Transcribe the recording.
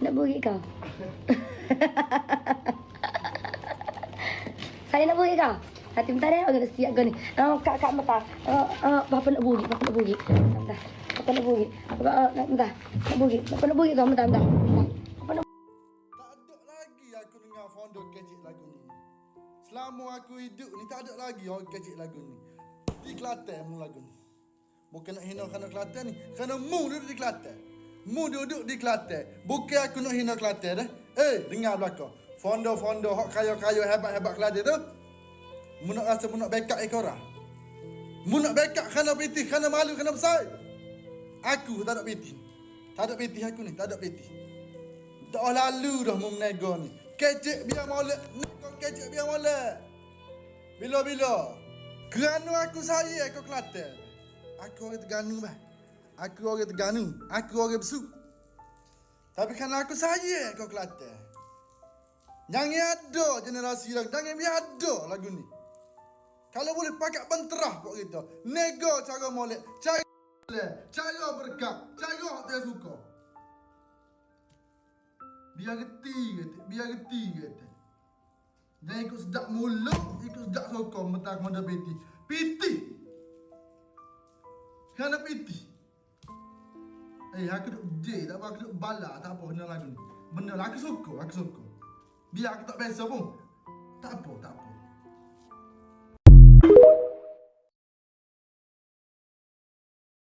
Nak buri kau? Saya nak buri kau? Hati bentar deh, agak siap kau ni. Uh, kak, kak, bentar. Uh, uh, Bapa nak buri, Bapa nak buri. Bentar. Bapa nak buri. Bapa, uh, bentar. Nak buri. Bapa nak buri kau, bentar. bentar. Bapa nak Tak ada lagi aku dengar founder kecil lagu ni. Selama aku hidup ni tak ada lagi orang kecil lagu ni. Di Kelantan mu lagu ni. Bukan nak hina kerana Kelantan ni. Kerana mu duduk di Kelantan. Mu duduk di Kelantan. Bukan aku nak hina Kelantan dah. Eh, dengar belakang. Founder-founder hak kaya-kaya hebat-hebat Kelantan tu. Mu nak rasa mu nak backup ekor lah. Mu nak backup kerana piti, kerana malu, kerana besar. Aku tak ada piti. Tak ada piti aku ni, tak ada piti. Tak lalu dah mau menego ni. Kecek biar molek. Nego kecek biar molek. Bila-bila. Kerana aku saya aku Kelantan. Aku orang Terengganu bah. Aku orang Terengganu. Aku orang Besuk. Tapi kerana aku saya aku Kelantan. Jangan ada generasi lagu. Jangan biar ada lagu ni. Kalau boleh pakai penterah pok kita. Nego cara molek. Cara molek. Cara berkat. Cara hak dia suka. Biar reti kata. Biar reti kata. Jangan ikut sedap mulut, ikut sedap sokong mentah kepada piti. Piti! Kerana piti. Eh, aku duk J, tak apa, aku duk bala, tak apa, benar lagu ni. Benar lah, aku suka, aku suka. Biar aku tak biasa pun. Tak apa, tak apa.